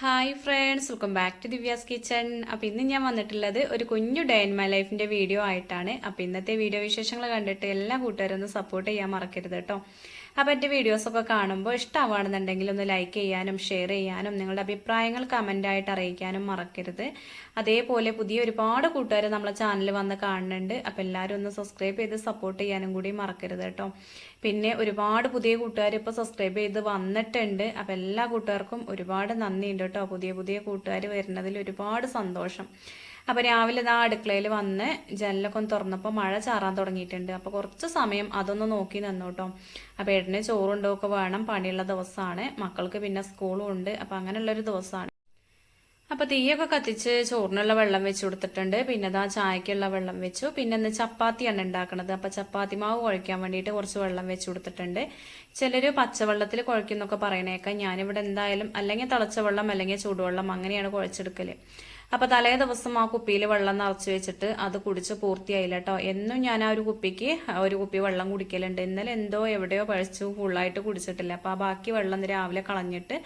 Hi friends welcome back to Divya's kitchen അപ്പോൾ ഇന്ന് ഞാൻ വന്നിട്ടുള്ളത് ഒരു കുഞ്ഞു ഡേ ഇൻ മൈ ലൈഫിന്റെ വീഡിയോ ആയിട്ടാണ്. അപ്പോൾ ഇന്നത്തെ വീഡിയോ വിശേഷങ്ങൾ കണ്ടിട്ട് എല്ലാ കൂട്ടുകാരും ഒന്ന് സപ്പോർട്ട് ചെയ്യാൻ മറക്കരുത് കേട്ടോ. അപ്പോൾ എന്റെ വീഡിയോസൊക്കെ കാണുമ്പോൾ ഇഷ്ടമാണെന്നുണ്ടെങ്കിൽ ഒന്ന് ലൈക്ക് ചെയ്യാനും ഷെയർ ചെയ്യാനും നിങ്ങളുടെ അഭിപ്രായങ്ങൾ കമന്റായിട്ട് അറിയിക്കാനും മറക്കരുത്. അതേപോലെ പുതിയ ഒരുപാട് കൂട്ടുകാർ നമ്മളെ ചാനൽ വന്ന് കാണുന്നുണ്ട്. അപ്പോൾ എല്ലാവരും ഒന്ന് സബ്സ്ക്രൈബ് ചെയ്ത് സപ്പോർട്ട് ചെയ്യാനും കൂടി മറക്കരുത് കേട്ടോ. പിന്നെ ഒരുപാട് പുതിയ കൂട്ടുകാർ ഇപ്പോൾ സബ്സ്ക്രൈബ് ചെയ്ത് വന്നിട്ടുണ്ട്. അപ്പോൾ എല്ലാ കൂട്ടുകാർക്കും ഒരുപാട് നന്ദിയുണ്ട് കേട്ടോ. പുതിയ പുതിയ കൂട്ടുകാർ വരുന്നതിൽ ഒരുപാട് സന്തോഷം. അപ്പോൾ രാവിലെ ഇതാ അടുക്കളയിൽ വന്ന് ജനലൊക്കെ ഒന്ന് തുറന്നപ്പോൾ മഴ ചാറാൻ തുടങ്ങിയിട്ടുണ്ട്. അപ്പോൾ കുറച്ച് സമയം അതൊന്ന് നോക്കി നിന്നു കേട്ടോ അപ്പോൾ ഏട്ടന് ചോറുണ്ടൊക്കെ വേണം പണിയുള്ള ദിവസമാണ്. മക്കൾക്ക് പിന്നെ സ്കൂളും ഉണ്ട്. അപ്പോൾ അങ്ങനെയുള്ളൊരു ദിവസമാണ്. അപ്പോൾ തീയൊക്കെ കത്തിച്ച് ചോറിനുള്ള വെള്ളം വെച്ച് കൊടുത്തിട്ടുണ്ട്. പിന്നെ അതാ ചായക്കുള്ള വെള്ളം വെച്ചു. പിന്നെ ഇന്ന് ചപ്പാത്തിയാണ് ഉണ്ടാക്കുന്നത് അപ്പോൾ ചപ്പാത്തി മാവ് കുഴക്കാൻ വേണ്ടിയിട്ട് കുറച്ച് വെള്ളം വെച്ച് കൊടുത്തിട്ടുണ്ട്. ചിലർ പച്ചവെള്ളത്തിൽ കുഴക്കുന്നൊക്കെ പറയണേക്കാം. ഞാനിവിടെ എന്തായാലും അല്ലെങ്കിൽ തിളച്ച വെള്ളം അല്ലെങ്കിൽ ചൂടുവെള്ളം അങ്ങനെയാണ് കുഴച്ചെടുക്കൽ അപ്പോൾ തലേ ദിവസം ആ കുപ്പിയിൽ വെള്ളം നിറച്ച് വെച്ചിട്ട് അത് കുടിച്ച് പൂർത്തിയായില്ല കേട്ടോ എന്നും ഞാൻ ആ ഒരു കുപ്പിക്ക് ഒരു കുപ്പി വെള്ളം കുടിക്കലുണ്ട്. ഇന്നലെ എന്തോ എവിടെയോ പഴിച്ചു ഫുള്ളായിട്ട് കുടിച്ചിട്ടില്ല. അപ്പോൾ ആ ബാക്കി വെള്ളം രാവിലെ കളഞ്ഞിട്ട്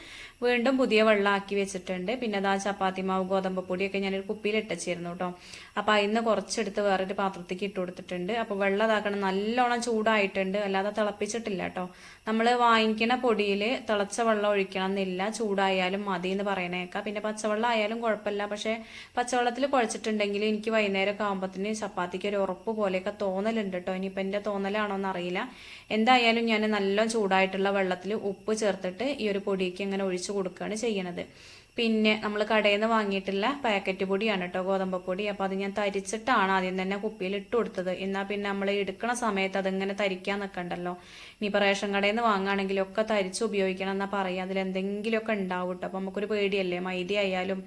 വീണ്ടും പുതിയ വെള്ളം ആക്കി വെച്ചിട്ടുണ്ട്. പിന്നെ അതാ ചപ്പാത്തി മാവ് ഗോതമ്പ് പൊടിയൊക്കെ ഞാനൊരു കുപ്പിയിൽ ഇട്ടച്ചിരുന്നു കേട്ടോ അപ്പോൾ അതിന്ന് കുറച്ചെടുത്ത് വേറൊരു പാത്രത്തേക്ക് ഇട്ട് കൊടുത്തിട്ടുണ്ട്. അപ്പോൾ വെള്ളം ഇതാക്കണം നല്ലോണം ചൂടായിട്ടുണ്ട്. അല്ലാതെ തിളപ്പിച്ചിട്ടില്ല കേട്ടോ നമ്മൾ വാങ്ങിക്കണ പൊടിയിൽ തിളച്ച വെള്ളം ഒഴിക്കണം എന്നില്ല ചൂടായാലും മതി എന്ന് പറയണേക്കാം. പിന്നെ പച്ചവെള്ളം ആയാലും കുഴപ്പമില്ല. പക്ഷേ പച്ചവെള്ളത്തിൽ കുഴച്ചിട്ടുണ്ടെങ്കിൽ എനിക്ക് വൈകുന്നേരമൊക്കെ ആകുമ്പോഴത്തേന് ചപ്പാത്തിക്ക് ഒരു ഉറപ്പ് പോലെയൊക്കെ തോന്നലുണ്ട് കേട്ടോ ഇനിയിപ്പോൾ എന്റെ തോന്നലാണോ എന്നറിയില്ല. എന്തായാലും ഞാൻ നല്ല ചൂടായിട്ടുള്ള വെള്ളത്തിൽ ഉപ്പ് ചേർത്തിട്ട് ഈ ഒരു പൊടിക്ക് ഇങ്ങനെ ഒഴിച്ചു കൊടുക്കുകയാണ് ചെയ്യണത്. പിന്നെ നമ്മൾ കടയിൽ നിന്ന് വാങ്ങിയിട്ടുള്ള പാക്കറ്റ് പൊടിയാണ് കേട്ടോ ഗോതമ്പ് പൊടി. അപ്പോൾ അത് ഞാൻ തരിച്ചിട്ടാണ് ആദ്യം തന്നെ കുപ്പിയിൽ ഇട്ട് കൊടുത്തത്. എന്നാൽ പിന്നെ നമ്മൾ എടുക്കണ സമയത്ത് അതിങ്ങനെ തരിക്കാൻ നിൽക്കണ്ടല്ലോ ഇനിയിപ്പോൾ റേഷൻ കടയിൽ നിന്ന് വാങ്ങുകയാണെങ്കിലും ഒക്കെ തരിച്ച് ഉപയോഗിക്കണം എന്നാൽ പറയാം അതിൽ എന്തെങ്കിലുമൊക്കെ ഉണ്ടാവും കേട്ടോ. അപ്പോൾ നമുക്കൊരു പേടിയല്ലേ? മൈദ ആയാലും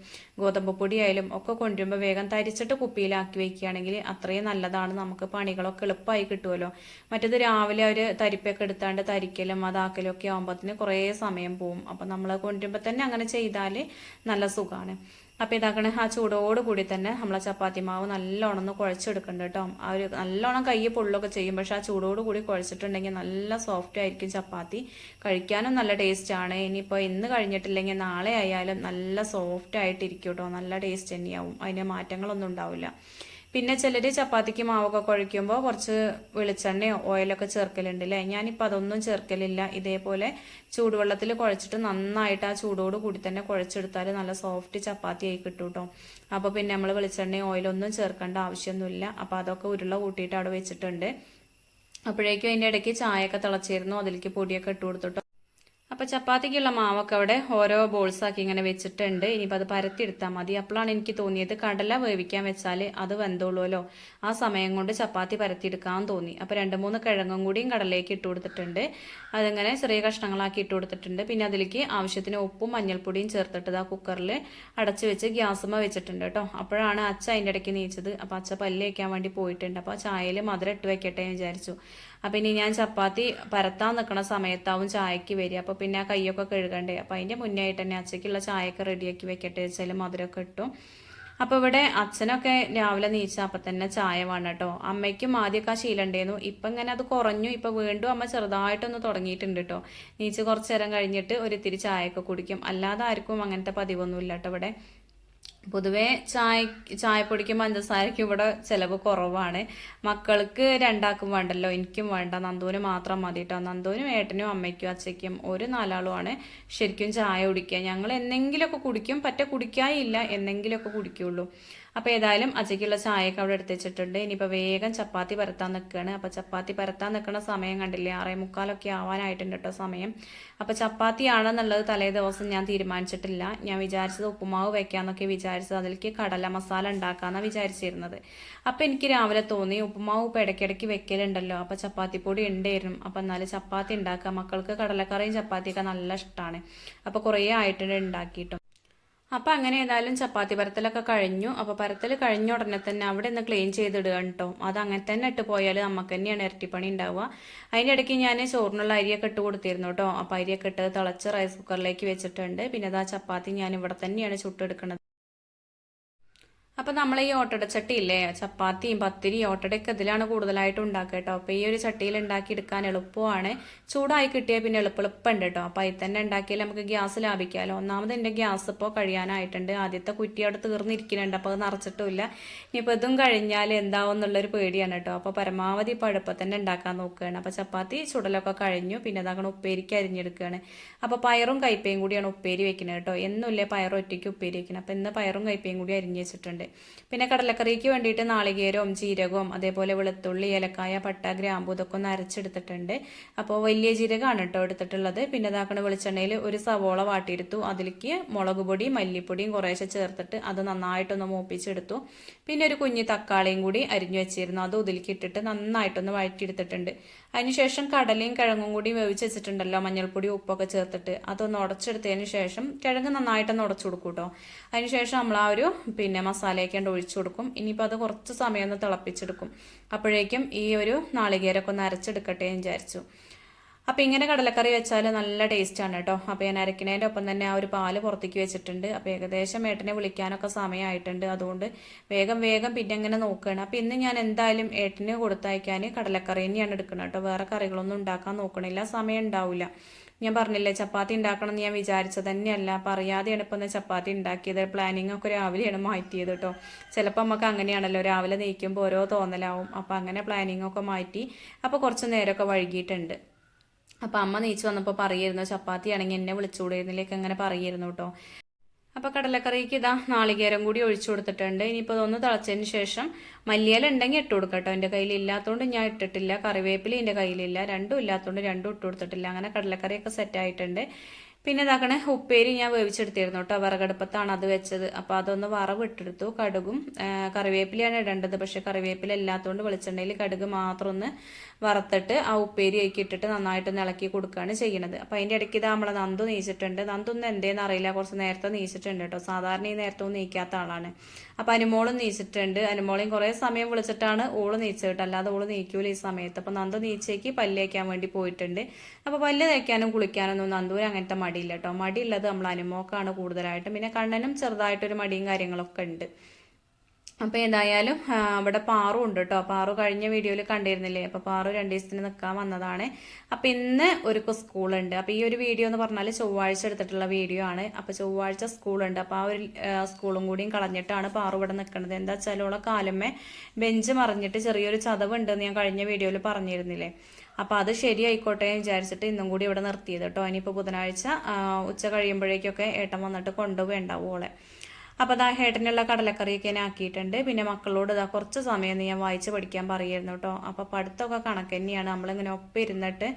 ഗോതമ്പ് പൊടി ആയാലും ഒക്കെ കൊണ്ടുവരുമ്പോൾ വേഗം തരിച്ചിട്ട് കുപ്പിയിലാക്കി വെക്കുകയാണെങ്കിൽ അത്രയും നല്ലതാണ്. നമുക്ക് പണികളൊക്കെ എളുപ്പമായി കിട്ടുമല്ലോ. മറ്റത് രാവിലെ ഒരു തരിപ്പൊക്കെ എടുത്താണ്ട് തരിക്കലും അതാക്കലും ഒക്കെ ആകുമ്പോഴത്തേന് കുറേ സമയം പോവും. അപ്പം നമ്മൾ കൊണ്ടുവരുമ്പോൾ തന്നെ അങ്ങനെ ചെയ്താൽ നല്ല സുഖമാണ് അപ്പോൾ ഇതാക്കണേ ആ ചൂടോട് കൂടി തന്നെ നമ്മളെ ചപ്പാത്തി മാവ് നല്ലോണം ഒന്ന് കുഴച്ചെടുക്കുന്നുണ്ട് കേട്ടോ. ആ ഒരു നല്ലോണം കൈ പൊള്ളൊക്കെ ചെയ്യും പക്ഷെ ആ ചൂടോട് കൂടി കുഴച്ചിട്ടുണ്ടെങ്കിൽ നല്ല സോഫ്റ്റ് ആയിരിക്കും ചപ്പാത്തി. കഴിക്കാനും നല്ല ടേസ്റ്റ് ആണ്. ഇനിയിപ്പോൾ ഇന്ന് കഴിഞ്ഞിട്ടില്ലെങ്കിൽ നാളെ ആയാലും നല്ല സോഫ്റ്റ് ആയിട്ടിരിക്കും കേട്ടോ. നല്ല ടേസ്റ്റ് തന്നെയാവും. അതിന് മാറ്റങ്ങളൊന്നും ഉണ്ടാവില്ല. പിന്നെ ചിലർ ചപ്പാത്തിക്ക് മാവൊക്കെ കുഴയ്ക്കുമ്പോൾ കുറച്ച് വെളിച്ചെണ്ണയോ ഓയിലൊക്കെ ചേർക്കലുണ്ട് അല്ലേ ഞാനിപ്പോൾ അതൊന്നും ചേർക്കലില്ല. ഇതേപോലെ ചൂടുവെള്ളത്തിൽ കുഴച്ചിട്ട് നന്നായിട്ട് ആ ചൂടോട് കൂടി തന്നെ കുഴച്ചെടുത്താൽ നല്ല സോഫ്റ്റ് ചപ്പാത്തി ആയി കിട്ടും കേട്ടോ അപ്പോൾ പിന്നെ നമ്മൾ വെളിച്ചെണ്ണയോ ഓയിലൊന്നും ചേർക്കേണ്ട ആവശ്യമൊന്നുമില്ല. അപ്പോൾ അതൊക്കെ ഉരുള കൂട്ടിയിട്ട് അവിടെ വെച്ചിട്ടുണ്ട്. അപ്പോഴേക്കും അതിന്റെ ഇടയ്ക്ക് ചായയൊക്കെ തിളച്ചിരുന്നു. അതിലേക്ക് പൊടിയൊക്കെ ഇട്ട് കൊടുത്തിട്ടോ. അപ്പോൾ ചപ്പാത്തിക്കുള്ള മാവൊക്കെ അവിടെ ഓരോ ബോൾസ് ആക്കി ഇങ്ങനെ വെച്ചിട്ടുണ്ട്. ഇനിയിപ്പോൾ അത് പരത്തിയെടുത്താൽ മതി. അപ്പോഴാണ് എനിക്ക് തോന്നിയത് കടല വേവിക്കാൻ വെച്ചാൽ അത് വെന്തോളുമല്ലോ ആ സമയം കൊണ്ട് ചപ്പാത്തി പരത്തിയെടുക്കാൻ തോന്നി. അപ്പോൾ രണ്ട് മൂന്ന് കിഴങ്ങും കൂടിയും കടലേക്ക് ഇട്ട് കൊടുത്തിട്ടുണ്ട്. അതിങ്ങനെ ചെറിയ കഷ്ണങ്ങളാക്കി ഇട്ട് കൊടുത്തിട്ടുണ്ട്. പിന്നെ അതിലേക്ക് ആവശ്യത്തിന് ഉപ്പും മഞ്ഞൾപ്പൊടിയും ചേർത്തിട്ട് ആ കുക്കറിൽ അടച്ചു വെച്ച് ഗ്യാസുമ വെച്ചിട്ടുണ്ട് കേട്ടോ. അപ്പോഴാണ് അച്ഛ അതിന്റെ ഇടയ്ക്ക് നീച്ചത്. അപ്പോൾ അച്ഛ പല്ല് വയ്ക്കാൻ വേണ്ടി പോയിട്ടുണ്ട്. അപ്പോൾ ചായയിൽ മധുരം ഇട്ട് വെക്കട്ടെ എന്ന് വിചാരിച്ചു. അപ്പം ഇനി ഞാൻ ചപ്പാത്തി പരത്താൻ നിൽക്കുന്ന സമയത്താവും ചായക്ക് വരിക. അപ്പോൾ പിന്നെ ആ കൈയൊക്കെ കഴുകണ്ടേ. അപ്പോൾ അതിന്റെ മുന്നേ ആയിട്ട് തന്നെ അച്ചക്കുള്ള ചായയൊക്കെ റെഡിയാക്കി വെക്കട്ടെ വെച്ചാൽ മധുരമൊക്കെ ഇട്ടും അപ്പോൾ ഇവിടെ അച്ഛനൊക്കെ രാവിലെ നീച്ച അപ്പം തന്നെ ചായ വേണം കേട്ടോ. അമ്മയ്ക്കും ആദ്യമൊക്കെ ആ ശീലം ഉണ്ടായിരുന്നു. ഇപ്പം ഇങ്ങനെ അത് കുറഞ്ഞു. ഇപ്പം വീണ്ടും അമ്മ ചെറുതായിട്ടൊന്ന് തുടങ്ങിയിട്ടുണ്ട് കേട്ടോ. നീച്ച് കുറച്ച് നേരം കഴിഞ്ഞിട്ട് ഒരു ഇത്തിരി ചായയൊക്കെ കുടിക്കും. അല്ലാതെ ആർക്കും അങ്ങനത്തെ പതിവൊന്നുമില്ല കേട്ടോ ഇവിടെ. പൊതുവേ ചായ ചായപ്പൊടിക്കും പഞ്ചസാരയ്ക്കും ഇവിടെ ചിലവ് കുറവാണ്. മക്കൾക്ക് രണ്ടാക്കും വേണ്ടല്ലോ എനിക്കും വേണ്ട. നന്ദുവിന് മാത്രം മതി കേട്ടോ നന്ദുവിനും ഏട്ടനും അമ്മയ്ക്കും അച്ഛയ്ക്കും ഒരു നാലാളുമാണ്. ശരിക്കും ചായ കുടിക്കുക ഞങ്ങൾ എന്തെങ്കിലുമൊക്കെ കുടിക്കും. പറ്റ കുടിക്കായില്ല. എന്തെങ്കിലുമൊക്കെ കുടിക്കുള്ളൂ. അപ്പോൾ ഏതായാലും അജയ്ക്കുള്ള ചായയൊക്കെ അവിടെ എടുത്ത് വെച്ചിട്ടുണ്ട് ഇനിയിപ്പോൾ വേഗം ചപ്പാത്തി പരത്താൻ നിൽക്കുകയാണ്. അപ്പോൾ ചപ്പാത്തി പരത്താൻ നിൽക്കുന്ന സമയം കണ്ടില്ലേ? ആറേ മുക്കാലൊക്കെ ആവാനായിട്ടുണ്ട് കേട്ടോ സമയം. അപ്പോൾ ചപ്പാത്തി ആണെന്നുള്ളത് തലേ ദിവസം ഞാൻ തീരുമാനിച്ചിട്ടില്ല. ഞാൻ വിചാരിച്ചത് ഉപ്പുമാവ് വയ്ക്കാമെന്നൊക്കെ വിചാരിച്ചത് അതിലേക്ക് കടല മസാല ഉണ്ടാക്കാമെന്നാണ് വിചാരിച്ചിരുന്നത്. അപ്പോൾ എനിക്ക് രാവിലെ തോന്നി ഉപ്പുമാവ് ഇപ്പോൾ ഇടയ്ക്കിടയ്ക്ക് വെക്കലുണ്ടല്ലോ. അപ്പോൾ ചപ്പാത്തി പൊടി ഉണ്ടായിരുന്നു. അപ്പോൾ എന്നാലും ചപ്പാത്തി ഉണ്ടാക്കാം. മക്കൾക്ക് കടലക്കറിയും ചപ്പാത്തിയൊക്കെ നല്ല ഇഷ്ടമാണ് അപ്പോൾ കുറേ ആയിട്ടുണ്ട് ഉണ്ടാക്കിയിട്ടും. അപ്പോൾ അങ്ങനെ ഏതായാലും ചപ്പാത്തി പരത്തലൊക്കെ കഴിഞ്ഞു. അപ്പോൾ പരത്തൽ കഴിഞ്ഞ ഉടനെ തന്നെ അവിടെ ഒന്ന് ക്ലീൻ ചെയ്തിടുക കേട്ടോ അത് അങ്ങനെ തന്നെ ഇട്ട് പോയാൽ നമുക്ക് തന്നെയാണ് ഇരട്ടിപ്പണി ഉണ്ടാവുക. അതിന്റെ ഇടയ്ക്ക് ഞാൻ ചോറിനുള്ള അരിയൊക്കെ ഇട്ട് കൊടുത്തിരുന്നു കേട്ടോ അപ്പോൾ അരിയൊക്കെ ഇട്ട് തിളച്ച് റൈസ് കുക്കറിലേക്ക് വെച്ചിട്ടുണ്ട്. പിന്നെ അതാ ചപ്പാത്തി ഞാൻ ഇവിടെ തന്നെയാണ് ചുട്ടെടുക്കുന്നത് അപ്പോൾ നമ്മൾ ഈ ഓട്ടട ചട്ടി ഇല്ലേ ചപ്പാത്തിയും പത്തിരിയും ഓട്ടടയൊക്കെ ഇതിലാണ് കൂടുതലായിട്ട് ഉണ്ടാക്കുക കേട്ടോ. അപ്പോൾ ഈ ഒരു ചട്ടിയിൽ ഉണ്ടാക്കി എടുക്കാൻ എളുപ്പമാണ്. ചൂടായി കിട്ടിയാൽ പിന്നെ എളുപ്പം എളുപ്പമുണ്ട് കേട്ടോ. അപ്പോൾ അതിൽ തന്നെ ഉണ്ടാക്കിയാൽ നമുക്ക് ഗ്യാസ് ലാഭിക്കാമല്ലോ ഒന്നാമത് എന്റെ ഗ്യാസ് ഇപ്പോൾ കഴിയാനായിട്ടുണ്ട്. ആദ്യത്തെ കുറ്റി അവിടെ തീർന്നിരിക്കുന്നുണ്ട്. അപ്പോൾ അത് നിറച്ചിട്ടുമില്ല. ഇനിയിപ്പോൾ ഇതും കഴിഞ്ഞാൽ എന്താവും എന്നുള്ളൊരു പേടിയാണ് കേട്ടോ. അപ്പോൾ പരമാവധി ഇപ്പോൾ എളുപ്പം തന്നെ ഉണ്ടാക്കാൻ നോക്കുകയാണ്. അപ്പോൾ ചപ്പാത്തി ചുടലൊക്കെ കഴിഞ്ഞു. പിന്നെ അതാകണം ഉപ്പേരിക്ക് അരിഞ്ഞെടുക്കുകയാണ്. അപ്പോൾ പയറും കൈപ്പയും കൂടിയാണ് ഉപ്പേരി വെക്കുന്നത് കേട്ടോ. എന്നുമില്ലേ പയർ ഒറ്റയ്ക്ക് ഉപ്പേരി വെക്കുന്നത്? അപ്പോൾ ഇന്ന് പയറും കൈപ്പയും കൂടി അരിഞ്ഞ് വെച്ചിട്ടുണ്ട്. പിന്നെ കടലക്കറിക്ക് വേണ്ടിയിട്ട് നാളികേരവും ജീരകവും അതേപോലെ വെളുത്തുള്ളി ഏലക്കായ പട്ട ഗ്രാമ്പു ഇതൊക്കെ ഒന്ന് അരച്ചെടുത്തിട്ടുണ്ട്. അപ്പോൾ വലിയ ജീരകമാണ് കേട്ടോ എടുത്തിട്ടുള്ളത്. പിന്നെ ഇതാക്കണ വെളിച്ചെണ്ണയിൽ ഒരു സവോള വാട്ടിയെടുത്തു. അതിലേക്ക് മുളക് പൊടി മല്ലിപ്പൊടിയും കുറേശ്ശെ ചേർത്തിട്ട് അത് നന്നായിട്ടൊന്ന് മൂപ്പിച്ചെടുത്തു. പിന്നെ ഒരു കുഞ്ഞ് തക്കാളിയും കൂടി അരിഞ്ഞു വെച്ചിരുന്നു. അത് ഉതിലേക്ക് ഇട്ടിട്ട് നന്നായിട്ടൊന്ന് വഴറ്റിയെടുത്തിട്ടുണ്ട്. അതിനുശേഷം കടലയും കിഴങ്ങും കൂടി വേവിച്ച് വെച്ചിട്ടുണ്ടല്ലോ മഞ്ഞൾപ്പൊടി ഉപ്പൊക്കെ ചേർത്തിട്ട്. അതൊന്ന് ഉടച്ചെടുത്തതിന് ശേഷം കിഴങ്ങ് നന്നായിട്ടൊന്ന് ഉടച്ചു കൊടുക്കും കേട്ടോ അതിനുശേഷം നമ്മൾ ആ ഒരു പിന്നെ മസാലയൊക്കെ ഉണ്ട് ഒഴിച്ചു കൊടുക്കും. ഇനിയിപ്പോൾ അത് കുറച്ച് സമയം ഒന്ന് തിളപ്പിച്ചെടുക്കും. അപ്പോഴേക്കും ഈ ഒരു നാളികേരൊക്കെ ഒന്ന് അരച്ചെടുക്കട്ടെ എന്ന് വിചാരിച്ചു. അപ്പോൾ ഇങ്ങനെ കടലക്കറി വെച്ചാൽ നല്ല ടേസ്റ്റാണ് കേട്ടോ അപ്പോൾ ഞാൻ അരക്കണേന്റെ ഒപ്പം തന്നെ ആ ഒരു പാൽ പുറത്തേക്ക് വെച്ചിട്ടുണ്ട്. അപ്പോൾ ഏകദേശം ഏട്ടനെ വിളിക്കാനൊക്കെ സമയമായിട്ടുണ്ട് അതുകൊണ്ട് വേഗം വേഗം പിന്നെ ഇങ്ങനെ നോക്കുകയാണ് അപ്പോൾ ഇന്ന് ഞാൻ എന്തായാലും ഏട്ടന് കൊടുത്തയക്കാൻ കടലക്കറി തന്നെയാണ് എടുക്കുന്നത് കേട്ടോ വേറെ കറികളൊന്നും ഉണ്ടാക്കാൻ നോക്കണില്ല. സമയം ഉണ്ടാവില്ല ഞാൻ പറഞ്ഞില്ലേ ചപ്പാത്തി ഉണ്ടാക്കണം എന്ന് ഞാൻ വിചാരിച്ചത് തന്നെയല്ല. അപ്പോൾ അറിയാതെയാണ് ഇപ്പം ചപ്പാത്തി ഉണ്ടാക്കിയത്. പ്ലാനിങ് ഒക്കെ രാവിലെയാണ് മാറ്റിയത് കേട്ടോ ചിലപ്പോൾ നമുക്ക് അങ്ങനെയാണല്ലോ. രാവിലെ നീക്കുമ്പോൾ ഓരോ തോന്നലാവും. അപ്പോൾ അങ്ങനെ പ്ലാനിങ് ഒക്കെ മാറ്റി. അപ്പോൾ കുറച്ച് നേരമൊക്കെ വൈകിയിട്ടുണ്ട്. അപ്പോൾ അമ്മ നീച്ച് വന്നപ്പോൾ പറയായിരുന്നു ചപ്പാത്തി ആണെങ്കിൽ എന്നെ വിളിച്ചുകൂടായിരുന്നില്ലേക്ക് അങ്ങനെ പറയായിരുന്നു കേട്ടോ. അപ്പോൾ കടലക്കറിക്ക് ഇതാ നാളികേരം കൂടി ഒഴിച്ചു കൊടുത്തിട്ടുണ്ട്. ഇനിയിപ്പോൾ ഇതൊന്ന് തിളച്ചതിന് ശേഷം മല്ലിയില ഉണ്ടെങ്കിൽ ഇട്ട് കൊടുക്കട്ടോ എന്റെ കയ്യിൽ ഇല്ലാത്തതുകൊണ്ട് ഞാൻ ഇട്ടിട്ടില്ല. കറിവേപ്പില എന്റെ കയ്യിലില്ല രണ്ടും ഇല്ലാത്തതുകൊണ്ട് രണ്ടും ഇട്ട് കൊടുത്തിട്ടില്ല. അങ്ങനെ കടലക്കറിയൊക്കെ സെറ്റ് ആയിട്ടുണ്ട്. പിന്നെ ഇതാക്കണേ ഉപ്പേരി ഞാൻ വേവിച്ചെടുത്തിരുന്നു കേട്ടോ. വിറകടുപ്പത്താണ് അത് വെച്ചത്. അപ്പോൾ അതൊന്ന് വറവ് ഇട്ടെടുത്തു കടുകും കറിവേപ്പിലയാണ് ഇടേണ്ടത്. പക്ഷേ കറിവേപ്പില ഇല്ലാത്തതുകൊണ്ട് വെളിച്ചെണ്ണയിൽ കടുക് മാത്രം ഒന്ന് വറുത്തിട്ട് ആ ഉപ്പേരി ആക്കി ഇട്ടിട്ട് നന്നായിട്ട് ഇളക്കി കൊടുക്കുകയാണ് ചെയ്യണത്. അപ്പോൾ അതിന്റെ ഇടയ്ക്ക് ഇതാ നമ്മളെ നന്ദു നീച്ചിട്ടുണ്ട്. നന്ദു ഒന്നും എന്തേന്ന് അറിയില്ല. കുറച്ച് നേരത്തെ നീച്ചിട്ടുണ്ട് കേട്ടോ. സാധാരണ ഈ നേരത്തെ ഒന്നും നീക്കാത്ത ആളാണ്. അപ്പോൾ അനുമോളും നീച്ചിട്ടുണ്ട്. അനുമോളെയും കുറേ സമയം വിളിച്ചിട്ടാണ് ഓൾ നീച്ചിട്ട് അല്ലാതെ ഓൾ നീക്കൂല ഈ സമയത്ത്. അപ്പോൾ നന്ദു നീച്ചേക്ക് പല്ലേക്കാൻ വേണ്ടി പോയിട്ടുണ്ട്. അപ്പോൾ പല്ല് തേക്കാനും കുളിക്കാനൊന്നും നന്ദൂര് അങ്ങനത്തെ മടിയില്ല കേട്ടോ മടിയുള്ളത് നമ്മൾ അനുമോക്കാണ് കൂടുതലായിട്ടും. പിന്നെ കണ്ണനും ചെറുതായിട്ടൊരു മടിയും കാര്യങ്ങളൊക്കെ ഉണ്ട്. അപ്പോൾ ഏതായാലും അവിടെ പാറു ഉണ്ട് കേട്ടോ പാറു കഴിഞ്ഞ വീഡിയോയിൽ കണ്ടിരുന്നില്ലേ? അപ്പോൾ പാറു രണ്ട് ദിവസത്തിന് നിൽക്കാൻ വന്നതാണ്. അപ്പോൾ ഇന്ന് ഒരു സ്കൂളുണ്ട്. അപ്പോൾ ഈ ഒരു വീഡിയോ എന്ന് പറഞ്ഞാൽ ചൊവ്വാഴ്ച എടുത്തിട്ടുള്ള വീഡിയോ ആണ്. അപ്പോൾ ചൊവ്വാഴ്ച സ്കൂളുണ്ട്. അപ്പോൾ ആ ഒരു സ്കൂളും കൂടിയും കളഞ്ഞിട്ടാണ് പാറു ഇവിടെ നിൽക്കുന്നത് എന്താ വെച്ചാൽ ഓളെ കാലമ്മേ ബെഞ്ച് മറിഞ്ഞിട്ട് ചെറിയൊരു ചതവ് ഉണ്ടെന്ന് ഞാൻ കഴിഞ്ഞ വീഡിയോയിൽ പറഞ്ഞിരുന്നില്ലേ? അപ്പോൾ അത് ശരിയായിക്കോട്ടെ എന്ന് വിചാരിച്ചിട്ട് ഇന്നും കൂടി ഇവിടെ നിർത്തിയത് കേട്ടോ. ഇനിയിപ്പോൾ ബുധനാഴ്ച ഉച്ച കഴിയുമ്പോഴേക്കൊക്കെ ഏട്ടൻ വന്നിട്ട് കൊണ്ടുപോയിണ്ടാവും ഓളെ. അപ്പോൾ അതാ ഏട്ടനുള്ള കടലക്കറിയൊക്കെ ഞാൻ ആക്കിയിട്ടുണ്ട്. പിന്നെ മക്കളോട് ഇതാ കുറച്ച് സമയം ഞാൻ വായിച്ച് പഠിക്കാൻ പറയായിരുന്നു കേട്ടോ. അപ്പോൾ പഠിത്തമൊക്കെ കണക്ക് തന്നെയാണ്. നമ്മളിങ്ങനെ ഒപ്പം ഇരുന്നിട്ട്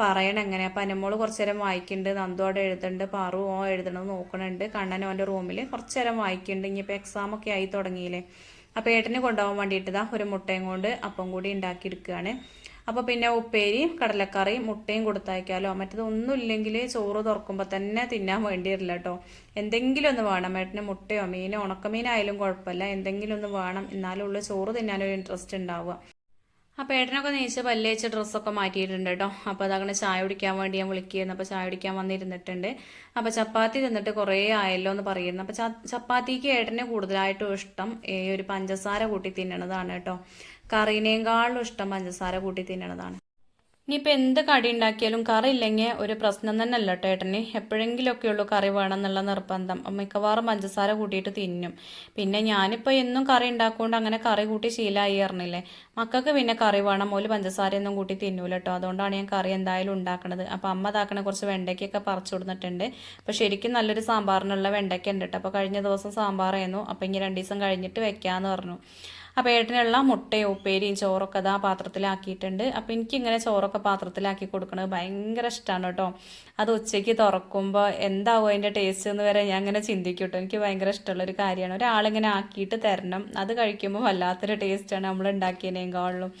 പറയണം എങ്ങനെ. അപ്പം അനുമോൾ കുറച്ച് നേരം വായിക്കുന്നുണ്ട്. നന്ദു അവിടെ എഴുതുന്നുണ്ട്. പാറു ഓ എഴുതണത് നോക്കണുണ്ട്. കണ്ണൻ ഓന്റെ റൂമിൽ കുറച്ച് നേരം വായിക്കുന്നുണ്ട്. ഇനിയിപ്പോൾ എക്സാമൊക്കെ ആയി തുടങ്ങിയില്ലേ. അപ്പോൾ ഏട്ടന് കൊണ്ടുപോകാൻ വേണ്ടിയിട്ട് ഇതാ ഒരു മുട്ടയും കൊണ്ട് അപ്പം കൂടി ഉണ്ടാക്കിയെടുക്കുകയാണ് അപ്പോൾ പിന്നെ ഉപ്പേരിയും കടലക്കറിയും മുട്ടയും കൊടുത്തയക്കാലോ? മറ്റത് ഒന്നുമില്ലെങ്കിൽ ചോറ് തുറക്കുമ്പോൾ തന്നെ തിന്നാൻ വേണ്ടി വരില്ല കേട്ടോ. എന്തെങ്കിലും ഒന്ന് വേണം. ഏട്ടന് മുട്ടയോ മീനോ ഉണക്കമീനായാലും കുഴപ്പമില്ല. എന്തെങ്കിലും ഒന്ന് വേണം. എന്നാലും ഉള്ള ചോറ് തിന്നാനൊരു ഇൻട്രസ്റ്റ് ഉണ്ടാവുക. അപ്പോൾ ഏട്ടനൊക്കെ നീച്ച് പല്ലേച്ച് ഡ്രസ്സൊക്കെ മാറ്റിയിട്ടുണ്ട് കേട്ടോ അപ്പോൾ അതങ്ങനെ ചായ കുടിക്കാൻ വേണ്ടി ഞാൻ വിളിക്കുകയായിരുന്നു അപ്പോൾ ചായ കുടിക്കാൻ വന്നിരുന്നിട്ടുണ്ട്. അപ്പോൾ ചപ്പാത്തി തിന്നിട്ട് കുറേ ആയല്ലോ എന്ന് പറയുന്നു. അപ്പോൾ ചപ്പാത്തിക്ക് ഏട്ടന് കൂടുതലായിട്ടും ഇഷ്ടം ഈ ഒരു പഞ്ചസാര കൂട്ടി തിന്നണതാണ് കേട്ടോ കറീനേക്കാളും ഇഷ്ടം പഞ്ചസാര കൂട്ടി തിന്നണതാണ്. ഇനിയിപ്പോൾ എന്ത് കടി ഉണ്ടാക്കിയാലും കറി ഇല്ലെങ്കിൽ ഒരു പ്രശ്നം തന്നെ അല്ല കേട്ടോ എപ്പോഴെങ്കിലുമൊക്കെ ഉള്ളൂ കറി വേണം എന്നുള്ള നിർബന്ധം മിക്കവാറും പഞ്ചസാര കൂട്ടിയിട്ട് തിന്നും. പിന്നെ ഞാനിപ്പോൾ എന്നും കറി ഉണ്ടാക്കുകൊണ്ട് അങ്ങനെ കറി കൂട്ടി ശീലമായി അറിഞ്ഞില്ലേ മക്കൾക്ക് പിന്നെ കറി വേണം. ഒരു പഞ്ചസാരയൊന്നും കൂട്ടി തിന്നൂല കേട്ടോ അതുകൊണ്ടാണ് ഞാൻ കറി എന്തായാലും ഉണ്ടാക്കണത്. അപ്പോൾ അമ്മ താക്കണ കുറച്ച് വെണ്ടയ്ക്കൊക്കെ പറിച്ചു കൊടുത്തിട്ടുണ്ട്. അപ്പോൾ ശരിക്കും നല്ലൊരു സാമ്പാറിനുള്ള വെണ്ടയ്ക്ക ഉണ്ട് കേട്ടോ അപ്പോൾ കഴിഞ്ഞ ദിവസം സാമ്പാറായിരുന്നു. അപ്പോൾ ഇനി രണ്ട് ദിവസം കഴിഞ്ഞിട്ട് വെക്കാമെന്ന് പറഞ്ഞു. അപ്പോൾ ഏട്ടനുള്ള മുട്ടയും ഉപ്പേരിയും ചോറൊക്കെ അതാ പാത്രത്തിലാക്കിയിട്ടുണ്ട്. അപ്പോൾ എനിക്കിങ്ങനെ ചോറൊക്കെ പാത്രത്തിലാക്കി കൊടുക്കണത് ഭയങ്കര ഇഷ്ടമാണ് കേട്ടോ. അത് ഉച്ചയ്ക്ക് തുറക്കുമ്പോൾ എന്താവും അതിന്റെ ടേസ്റ്റ് എന്ന് വരെ ഞാൻ അങ്ങനെ ചിന്തിക്കും കേട്ടോ. എനിക്ക് ഭയങ്കര ഇഷ്ടമുള്ളൊരു കാര്യമാണ്. ഒരാളിങ്ങനെ ആക്കിയിട്ട് തരണം. അത് കഴിക്കുമ്പോൾ വല്ലാത്തൊരു ടേസ്റ്റാണ് നമ്മൾ ഉണ്ടാക്കിയതിനേക്കാളും.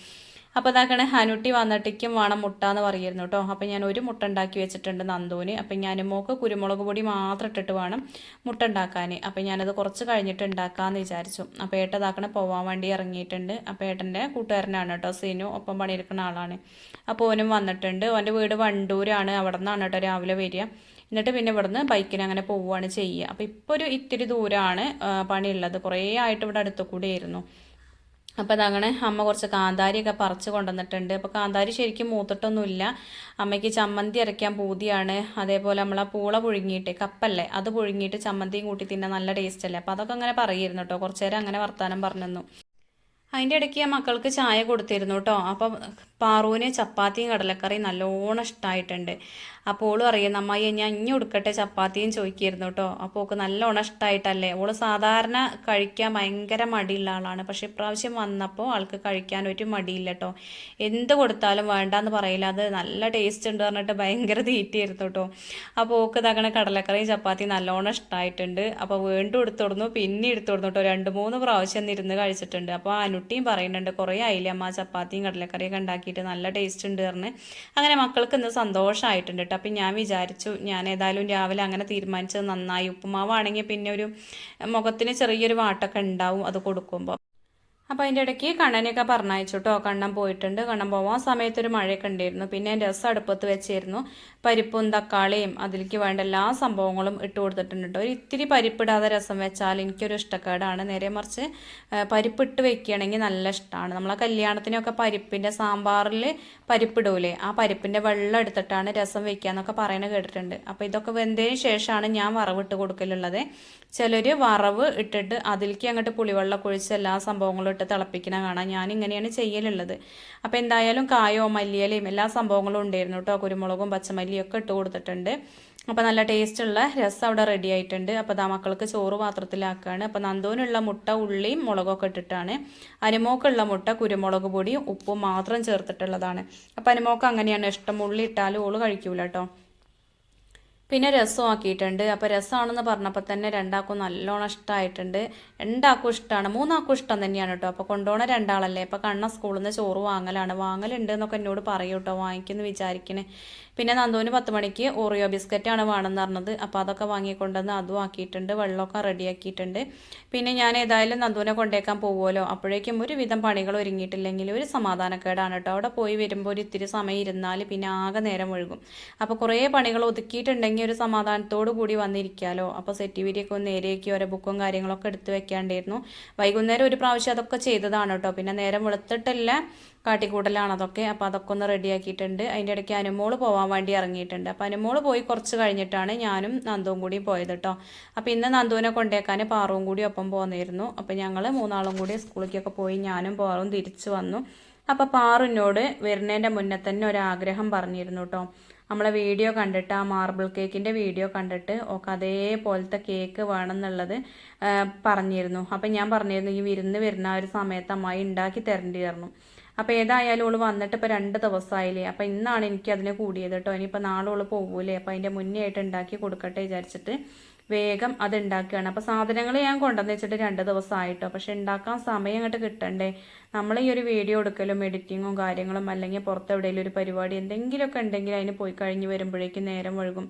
അപ്പോൾ ഇതാക്കണേ ഹനുട്ടി വന്നിട്ടേക്കും വേണം മുട്ട എന്ന് പറയുന്നു കേട്ടോ അപ്പോൾ ഞാൻ ഒരു മുട്ട ഉണ്ടാക്കി വെച്ചിട്ടുണ്ട് നന്ദൂന് അപ്പം ഞാൻ മോക്ക് കുരുമുളക് പൊടി മാത്രം ഇട്ടിട്ട് വേണം മുട്ട ഉണ്ടാക്കാൻ അപ്പം ഞാനത് കുറച്ച് കഴിഞ്ഞിട്ട് ഉണ്ടാക്കാമെന്ന് വിചാരിച്ചു. അപ്പോൾ ഏട്ട ഇതാക്കണേ പോകാൻ വേണ്ടി ഇറങ്ങിയിട്ടുണ്ട്. അപ്പോൾ ഏട്ടന്റെ കൂട്ടുകാരനാണ് കേട്ടോ സീനു. ഒപ്പം പണിയെടുക്കുന്ന ആളാണ്. അപ്പോൾ ഓനും വന്നിട്ടുണ്ട്. ഓന്റെ വീട് വണ്ടൂരാണ്. അവിടെ നിന്നാണ് കേട്ടോ രാവിലെ വരിക. എന്നിട്ട് പിന്നെ ഇവിടുന്ന് ബൈക്കിന് അങ്ങനെ പോവുകയാണ് ചെയ്യുക. അപ്പോൾ ഇപ്പോൾ ഒരു ഇത്തിരി ദൂരമാണ് പണിയുള്ളത്. കുറേ ആയിട്ട് ഇവിടെ അടുത്തു കൂടിയായിരുന്നു അപ്പോൾ അതങ്ങനെ അമ്മ കുറച്ച് കാന്താരിയൊക്കെ പറിച്ച് കൊണ്ടുവന്നിട്ടുണ്ട്. അപ്പോൾ കാന്താരി ശരിക്കും മൂത്തിട്ടൊന്നുമില്ല. അമ്മയ്ക്ക് ചമ്മന്തി അരയ്ക്കാൻ പൂതിയാണ്. അതേപോലെ നമ്മളെ പൂള പുഴുങ്ങിയിട്ട് കപ്പല്ലേ അത് പുഴുങ്ങിയിട്ട് ചമ്മന്തിയും കൂട്ടി തിന്നാൻ നല്ല ടേസ്റ്റ് അല്ലേ? അപ്പോൾ അതൊക്കെ അങ്ങനെ പറയുമായിരുന്നു കേട്ടോ. കുറച്ച് നേരം അങ്ങനെ വർത്താനം പറഞ്ഞു അതിന്റെ ഇടയ്ക്ക് ഞാൻ മക്കൾക്ക് ചായ കൊടുത്തിരുന്നു കേട്ടോ അപ്പം പാറുവിന് ചപ്പാത്തിയും കടലക്കറിയും നല്ലോണം ഇഷ്ടമായിട്ടുണ്ട് അപ്പോൾ ഓളും അറിയാം അമ്മായി ഞാൻ ഇനി കൊടുക്കട്ടെ ചപ്പാത്തിയും ചോദിക്കായിരുന്നു കേട്ടോ അപ്പോൾ ഓക്ക് നല്ലോണം ഇഷ്ടമായിട്ടല്ലേ ഓൾ സാധാരണ കഴിക്കാൻ ഭയങ്കര മടിയുള്ള ആളാണ്. പക്ഷെ ഇപ്രാവശ്യം വന്നപ്പോൾ ആൾക്ക് കഴിക്കാൻ ഒരു മടിയില്ല കേട്ടോ എന്ത് കൊടുത്താലും വേണ്ടാന്ന് പറയില്ല. അത് നല്ല ടേസ്റ്റ് ഉണ്ട് പറഞ്ഞിട്ട് ഭയങ്കര തീറ്റയായിരുന്നു കേട്ടോ അപ്പോൾ ഓക്ക് തകണ കടലക്കറിയും ചപ്പാത്തിയും നല്ലോണം ഇഷ്ടമായിട്ടുണ്ട് അപ്പോൾ വീണ്ടും എടുത്തു കൊടുന്നു. പിന്നെ എടുത്തു കൊടുന്നു കേട്ടോ രണ്ട് മൂന്ന് പ്രാവശ്യം ഇരുന്ന് കഴിച്ചിട്ടുണ്ട്. അപ്പോൾ അനുട്ടിയും പറയുന്നുണ്ട് കുറേ ആയില്ലേ അമ്മ ചപ്പാത്തിയും കടലക്കറിയൊക്കെ ഉണ്ടാക്കിയിട്ട് നല്ല ടേസ്റ്റ് ഉണ്ട് പറഞ്ഞ്. അങ്ങനെ മക്കൾക്ക് ഇന്ന് സന്തോഷമായിട്ടുണ്ട് കേട്ടോ അപ്പം ഞാൻ വിചാരിച്ചു ഞാൻ ഏതായാലും രാവിലെ അങ്ങനെ തീരുമാനിച്ചത് നന്നായി. ഉപ്പുമാവാണെങ്കിൽ പിന്നെ ഒരു മുഖത്തിന് ചെറിയൊരു വാട്ടൊക്കെ ഉണ്ടാവും അത് കൊടുക്കുമ്പോൾ അപ്പോൾ അതിന്റെ ഇടയ്ക്ക് കണ്ണനെയൊക്കെ പറഞ്ഞയച്ചു കേട്ടോ കണ്ണൻ പോയിട്ടുണ്ട്. കണ്ണൻ പോവാൻ സമയത്തൊരു മഴയൊക്കെ ഉണ്ടായിരുന്നു. പിന്നെ രസം അടുപ്പത്ത് വെച്ചിരുന്നു. പരിപ്പും തക്കാളിയും അതിലേക്ക് വേണ്ട എല്ലാ സംഭവങ്ങളും ഇട്ട് കൊടുത്തിട്ടുണ്ട് കേട്ടോ ഒരു ഇത്തിരി പരിപ്പിടാതെ രസം വെച്ചാൽ എനിക്കൊരു ഇഷ്ടക്കേടാണ്. നേരെ മറിച്ച് പരിപ്പിട്ട് വെക്കുകയാണെങ്കിൽ നല്ല ഇഷ്ടമാണ്. നമ്മളെ കല്യാണത്തിനൊക്കെ പരിപ്പിന്റെ സാമ്പാറിൽ പരിപ്പിടൂലേ? ആ പരിപ്പിന്റെ വെള്ളം എടുത്തിട്ടാണ് രസം വെക്കുക എന്നൊക്കെ പറയുന്നത് കേട്ടിട്ടുണ്ട്. അപ്പോൾ ഇതൊക്കെ വെന്തതിന് ശേഷമാണ് ഞാൻ വറവിട്ട് കൊടുക്കലുള്ളത്. ചിലർ വറവ് ഇട്ടിട്ട് അതിലേക്ക് അങ്ങോട്ട് പുളിവെള്ളം ഒഴിച്ച് എല്ലാ സംഭവങ്ങളും ഇട്ട് തിളപ്പിക്കണ കാണാം. ഞാൻ ഇങ്ങനെയാണ് ചെയ്യലുള്ളത്. അപ്പോൾ എന്തായാലും കായോ മല്ലിയിലയും എല്ലാ സംഭവങ്ങളും ഉണ്ടായിരുന്നു കേട്ടോ കുരുമുളകും പച്ചമല്ലിയും ഒക്കെ ഇട്ട് കൊടുത്തിട്ടുണ്ട്. അപ്പോൾ നല്ല ടേസ്റ്റുള്ള രസം അവിടെ റെഡി ആയിട്ടുണ്ട്. അപ്പോൾ ദാ മക്കൾക്ക് ചോറ് പാത്രത്തിലാക്കുകയാണ് അപ്പോൾ നന്ദോനുള്ള മുട്ട ഉള്ളിയും മുളകൊക്കെ ഇട്ടിട്ടാണ്. അനുമോക്കുള്ള മുട്ട കുരുമുളക് പൊടിയും ഉപ്പും മാത്രം ചേർത്തിട്ടുള്ളതാണ്. അപ്പോൾ അനുമോക്ക് അങ്ങനെയാണ് ഇഷ്ടം. ഉള്ളി ഇട്ടാലും ഓൾ കഴിക്കൂല കേട്ടോ പിന്നെ രസമാക്കിയിട്ടുണ്ട്. അപ്പോൾ രസമാണെന്ന് പറഞ്ഞപ്പോൾ തന്നെ രണ്ടാൾക്കും നല്ലോണം ഇഷ്ടമായിട്ടുണ്ട് രണ്ടാൾക്കും ഇഷ്ടമാണ് മൂന്നാൾക്കും ഇഷ്ടം തന്നെയാണ് കേട്ടോ അപ്പോൾ കൊണ്ടുപോകണ രണ്ടാളല്ലേ? അപ്പോൾ കണ്ണ സ്കൂളിൽ നിന്ന് ചോറ് വാങ്ങലാണ്. വാങ്ങലുണ്ട് എന്നൊക്കെ എന്നോട് പറയൂ കേട്ടോ വാങ്ങിക്കുന്നു വിചാരിക്കണേ. പിന്നെ നന്ദുവിന് പത്ത് മണിക്ക് ഓറിയോ ബിസ്ക്കറ്റാണ് വേണമെന്ന് പറഞ്ഞത്. അപ്പോൾ അതൊക്കെ വാങ്ങിക്കൊണ്ടുവന്ന് അതും ആക്കിയിട്ടുണ്ട്. വെള്ളമൊക്കെ റെഡിയാക്കിയിട്ടുണ്ട്. പിന്നെ ഞാൻ ഏതായാലും നന്ദുവിനെ കൊണ്ടേക്കാൻ പോകുമല്ലോ അപ്പോഴേക്കും ഒരുവിധം പണികൾ ഒരുങ്ങിയിട്ടില്ലെങ്കിൽ ഒരു സമാധാനക്കേടാണ് കേട്ടോ. അവിടെ പോയി വരുമ്പോൾ ഒരു ഇത്തിരി സമയം ഇരുന്നാൽ പിന്നെ ആകെ നേരം ഒഴുകും. അപ്പോൾ കുറേ പണികൾ ഒതുക്കിയിട്ടുണ്ടെങ്കിൽ ഒരു സമാധാനത്തോടു കൂടി വന്നിരിക്കാമല്ലോ അപ്പോൾ സെറ്റ് വീരിയൊക്കെ ഒന്ന് നേരെയൊക്കെ ഓരോ ബുക്കും കാര്യങ്ങളൊക്കെ എടുത്ത് വെക്കാണ്ടായിരുന്നു. വൈകുന്നേരം ഒരു പ്രാവശ്യം അതൊക്കെ ചെയ്തതാണ് കേട്ടോ. പിന്നെ നേരം വെളുത്തിട്ടില്ല. കാട്ടിക്കൂട്ടലാണ് അതൊക്കെ. അപ്പോൾ അതൊക്കെ ഒന്ന് റെഡിയാക്കിയിട്ടുണ്ട്. അതിന്റെ ഇടയ്ക്ക് അനുമോൾ പോകാൻ വേണ്ടി ഇറങ്ങിയിട്ടുണ്ട്. അപ്പോൾ അനുമോൾ പോയി കുറച്ച് കഴിഞ്ഞിട്ടാണ് ഞാനും നന്ദുവും കൂടി പോയത് കേട്ടോ അപ്പോൾ ഇന്ന് നന്ദുവിനെ കൊണ്ടേക്കാൻ പാറവും കൂടി ഒപ്പം പോന്നിരുന്നു. അപ്പോൾ ഞങ്ങൾ മൂന്നാളും കൂടി സ്കൂളിലേക്കൊക്കെ പോയി ഞാനും പാറും തിരിച്ചു വന്നു. അപ്പോൾ പാറിനോട് വരുന്നതിന്റെ മുന്നേ തന്നെ ഒരാഗ്രഹം പറഞ്ഞിരുന്നു കേട്ടോ നമ്മളെ വീഡിയോ കണ്ടിട്ട് ആ മാർബിൾ കേക്കിന്റെ വീഡിയോ കണ്ടിട്ട് ഒക്കെ അതേപോലത്തെ കേക്ക് വേണമെന്നുള്ളത് പറഞ്ഞിരുന്നു. അപ്പം ഞാൻ പറഞ്ഞിരുന്നു ഈ വിരുന്ന് വരുന്ന ഒരു സമയത്ത് അമ്മായി ഉണ്ടാക്കി തരേണ്ടി തരണം അപ്പോൾ ഏതായാലും ഓൾ വന്നിട്ട് ഇപ്പോൾ രണ്ട് ദിവസമായില്ലേ അപ്പോൾ ഇന്നാണ് എനിക്ക് അതിനെ കൂടിയത് കേട്ടോ ഇനിയിപ്പോൾ നാളെ ഓൾ പോകൂലേ അപ്പോൾ അതിന്റെ മുന്നേ ആയിട്ട് ഉണ്ടാക്കി കൊടുക്കട്ടെ വിചാരിച്ചിട്ട് വേഗം അത് ഉണ്ടാക്കുകയാണ് അപ്പോൾ സാധനങ്ങൾ ഞാൻ കൊണ്ടുവന്ന് വെച്ചിട്ട് രണ്ട് ദിവസമായിട്ടോ പക്ഷെ ഉണ്ടാക്കാൻ സമയം അങ്ങോട്ട് കിട്ടണ്ടേ. നമ്മൾ ഈ ഒരു വീഡിയോ എടുക്കലും എഡിറ്റിങ്ങും കാര്യങ്ങളും അല്ലെങ്കിൽ പുറത്ത് എവിടെയെങ്കിലും ഒരു പരിപാടി എന്തെങ്കിലുമൊക്കെ ഉണ്ടെങ്കിൽ അതിന് പോയി കഴിഞ്ഞ് വരുമ്പോഴേക്കും നേരം വഴുകും.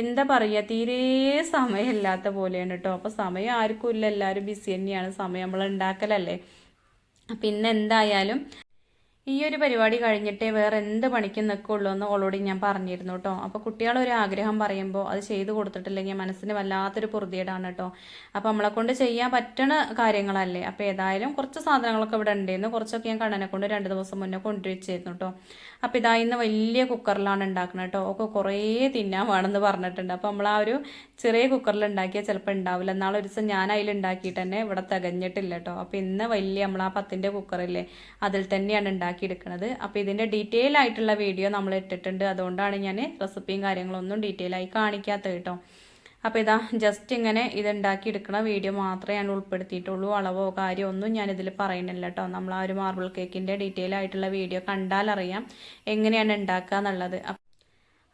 എന്താ പറയുക തീരെ സമയമില്ലാത്ത പോലെയാണ് കേട്ടോ അപ്പോൾ സമയം ആർക്കും ഇല്ല. എല്ലാവരും ബിസി തന്നെയാണ്. സമയം നമ്മൾ ഉണ്ടാക്കലല്ലേ പിന്നെ എന്തായാലും ഈ ഒരു പരിപാടി കഴിഞ്ഞിട്ടേ വേറെ എന്ത് പണിക്കും നിൽക്കുള്ളൂ എന്ന് ഓളോട് ഞാൻ പറഞ്ഞിരുന്നു കേട്ടോ അപ്പോൾ കുട്ടികളൊരു ആഗ്രഹം പറയുമ്പോൾ അത് ചെയ്തു കൊടുത്തിട്ടില്ലെങ്കിൽ മനസ്സിന് വല്ലാത്തൊരു പൊറുതിയേടാണ് കേട്ടോ അപ്പോൾ നമ്മളെ കൊണ്ട് ചെയ്യാൻ പറ്റണ കാര്യങ്ങളല്ലേ. അപ്പോൾ ഏതായാലും കുറച്ച് സാധനങ്ങളൊക്കെ ഇവിടെ ഉണ്ടായിരുന്നു കുറച്ചൊക്കെ ഞാൻ കണ്ണനെ കൊണ്ട് രണ്ട് ദിവസം മുന്നേ കൊണ്ടുവച്ചിരുന്നു കേട്ടോ അപ്പോൾ ഇതാ ഇന്ന് വലിയ കുക്കറിലാണ് ഉണ്ടാക്കുന്നത് കേട്ടോ. ഒക്കെ കുറേ തിന്നാൻ വേണമെന്ന് പറഞ്ഞിട്ടുണ്ട്. അപ്പോൾ നമ്മൾ ആ ഒരു ചെറിയ കുക്കറിൽ ഉണ്ടാക്കിയാൽ ചിലപ്പോൾ ഉണ്ടാവില്ല. നാളെ ഒരു ദിവസം ഞാൻ അതിൽ ഉണ്ടാക്കിയിട്ട് തന്നെ ഇവിടെ തികഞ്ഞിട്ടില്ല കേട്ടോ. അപ്പോൾ ഇന്ന് വലിയ നമ്മൾ ആ പത്തിന്റെ കുക്കറില്ലേ അതിൽ തന്നെയാണ് ഉണ്ടാക്കി ഉണ്ടാക്കിയെടുക്കുന്നത് അപ്പോൾ ഇതിന്റെ ഡീറ്റെയിൽ ആയിട്ടുള്ള വീഡിയോ നമ്മൾ ഇട്ടിട്ടുണ്ട്. അതുകൊണ്ടാണ് ഞാൻ റെസിപ്പിയും കാര്യങ്ങളൊന്നും ഡീറ്റെയിൽ ആയി കാണിക്കാത്തത് കേട്ടോ. അപ്പോൾ ഇതാ ജസ്റ്റ് ഇങ്ങനെ ഇത് ഉണ്ടാക്കിയെടുക്കുന്ന വീഡിയോ മാത്രമേ ഞാൻ ഉൾപ്പെടുത്തിയിട്ടുള്ളൂ. അളവോ കാര്യമോ ഒന്നും ഞാൻ ഇതിൽ പറയുന്നില്ല കേട്ടോ നമ്മൾ ആ ഒരു മാർബിൾ കേക്കിന്റെ ഡീറ്റെയിൽ ആയിട്ടുള്ള വീഡിയോ കണ്ടാലറിയാം എങ്ങനെയാണ് ഉണ്ടാക്കുക എന്നുള്ളത്.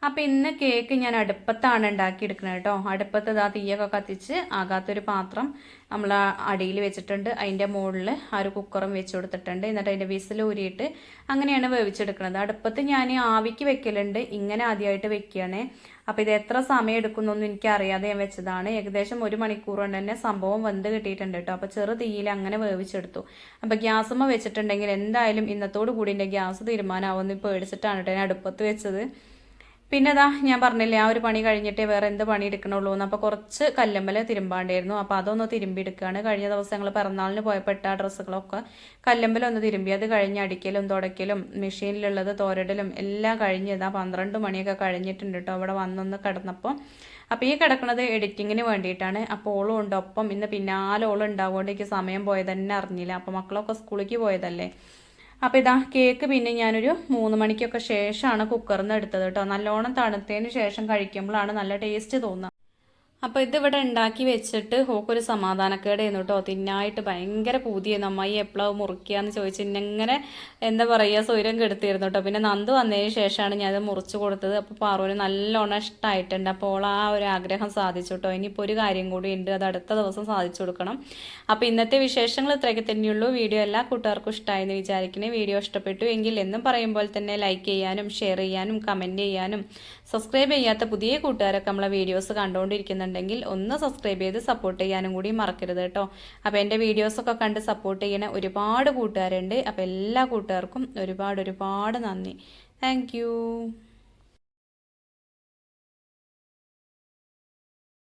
അപ്പം ഇന്ന് കേക്ക് ഞാൻ അടുപ്പത്താണ് ഉണ്ടാക്കി എടുക്കുന്നത് കേട്ടോ അടുപ്പത്ത് ഇതാ തീയൊക്കെ കത്തിച്ച് ആകാത്തൊരു പാത്രം നമ്മൾ അടിയിൽ വെച്ചിട്ടുണ്ട്. അതിന്റെ മുകളിൽ ആ ഒരു കുക്കറും വെച്ച് കൊടുത്തിട്ടുണ്ട്. എന്നിട്ട് അതിന്റെ വിസിൽ ഊരിയിട്ട് അങ്ങനെയാണ് വേവിച്ചെടുക്കുന്നത് അടുപ്പത്ത് ഞാൻ ആവിക്ക് വെക്കലുണ്ട്. ഇങ്ങനെ ആദ്യമായിട്ട് വെക്കുകയാണ്. അപ്പോൾ ഇത് എത്ര സമയം എടുക്കുന്നൊന്നും എനിക്ക് അറിയാതെ ഞാൻ വെച്ചതാണ്. ഏകദേശം ഒരു മണിക്കൂർ കൊണ്ട് തന്നെ സംഭവം വെന്ത് കിട്ടിയിട്ടുണ്ട് കേട്ടോ. അപ്പോൾ ചെറു തീയിൽ അങ്ങനെ വേവിച്ചെടുത്തു. അപ്പോൾ ഗ്യാസുമ്മ വെച്ചിട്ടുണ്ടെങ്കിൽ എന്തായാലും ഇന്നത്തോടു കൂടി എന്റെ ഗ്യാസ് തീരുമാനമാവുമെന്ന് പേടിച്ചിട്ടാണ് കേട്ടോ ഞാൻ അടുപ്പത്ത് വെച്ചത്. പിന്നെ ഞാൻ പറഞ്ഞില്ലേ ആ ഒരു പണി കഴിഞ്ഞിട്ടേ വേറെ എന്ത് പണി എടുക്കണുള്ളൂ എന്ന്. അപ്പോൾ കുറച്ച് കല്ലമ്പല തിരുമ്പാണ്ടായിരുന്നു. അപ്പോൾ അതൊന്ന് തിരുമ്പി എടുക്കുകയാണ് കഴിഞ്ഞ ദിവസം ഞങ്ങൾ പിറന്നാളിന് പോയപ്പെട്ട ഡ്രസ്സുകളൊക്കെ കല്ലമ്പലൊന്ന് തിരുമ്പി. അത് കഴിഞ്ഞ് അടിക്കലും തുടയ്ക്കലും മെഷീനിലുള്ളത് തോരടലും എല്ലാം കഴിഞ്ഞ് ഇതാ പന്ത്രണ്ട് മണിയൊക്കെ കഴിഞ്ഞിട്ടുണ്ട് കേട്ടോ. അവിടെ വന്നൊന്ന് കിടന്നപ്പോൾ അപ്പോൾ ഈ കിടക്കുന്നത് എഡിറ്റിങ്ങിന് വേണ്ടിയിട്ടാണ്. അപ്പോൾ ഓളും ഉണ്ട്. ഒപ്പം ഇന്ന് പിന്നാലെ ഓളും ഉണ്ടാവുകൊണ്ട് എനിക്ക് സമയം പോയതന്നെ അറിഞ്ഞില്ല. അപ്പോൾ മക്കളൊക്കെ സ്കൂളിലേക്ക് പോയതല്ലേ. അപ്പോൾ ഇതാ കേക്ക് പിന്നെ ഞാനൊരു മൂന്ന് മണിക്കൊക്കെ ശേഷമാണ് കുക്കറിൽ നിന്ന് എടുത്തത് കേട്ടോ. നല്ലോണം തണുത്തതിന് ശേഷം കഴിക്കുമ്പോഴാണ് നല്ല ടേസ്റ്റ് തോന്നുക. അപ്പോൾ ഇതിവിടെ ഉണ്ടാക്കി വെച്ചിട്ട് ഹോക്കൊരു സമാധാനക്കേടായിരുന്നു കേട്ടോ തിന്നായിട്ട് ഭയങ്കര പൂതിയായിരുന്നു. അമ്മായി എപ്പോഴാണ് മുറിക്കുകയെന്ന് ചോദിച്ചു ഇങ്ങനെ എന്താ പറയുക സ്വൈരം കെടുത്തിരുന്നു കേട്ടോ പിന്നെ നന്ദു വന്നതിന് ശേഷമാണ് ഞാനത് മുറിച്ച് കൊടുത്തത്. അപ്പോൾ പാറുവിന് നല്ലോണം ഇഷ്ടമായിട്ടുണ്ട് അപ്പോൾ ആ ഒരു ആഗ്രഹം സാധിച്ചു കേട്ടോ ഇനിയിപ്പോൾ ഒരു കാര്യം കൂടി ഉണ്ട് അത് അടുത്ത ദിവസം സാധിച്ചു കൊടുക്കണം. അപ്പോൾ ഇന്നത്തെ വിശേഷങ്ങൾ ഇത്രയൊക്കെ തന്നെയുള്ളൂ വീഡിയോ എല്ലാ കൂട്ടുകാർക്കും ഇഷ്ടമായെന്ന് വിചാരിക്കുന്നത് വീഡിയോ ഇഷ്ടപ്പെട്ടു എങ്കിൽ എന്നും പറയുമ്പോൾ തന്നെ ലൈക്ക് ചെയ്യാനും ഷെയർ ചെയ്യാനും കമന്റ് ചെയ്യാനും സബ്സ്ക്രൈബ് ചെയ്യാത്ത പുതിയ കൂട്ടുകാരൊക്കെ നമ്മളെ വീഡിയോസ് കണ്ടുകൊണ്ടിരിക്കുന്നുണ്ടെങ്കിൽ ഒന്ന് സബ്സ്ക്രൈബ് ചെയ്ത് സപ്പോർട്ട് ചെയ്യാനും കൂടി മറക്കരുത് കേട്ടോ. അപ്പോൾ എന്റെ വീഡിയോസൊക്കെ കണ്ട് സപ്പോർട്ട് ചെയ്യുന്ന ഒരുപാട് കൂട്ടുകാരുണ്ട്. അപ്പോൾ എല്ലാ കൂട്ടുകാർക്കും ഒരുപാട് ഒരുപാട് നന്ദി. താങ്ക്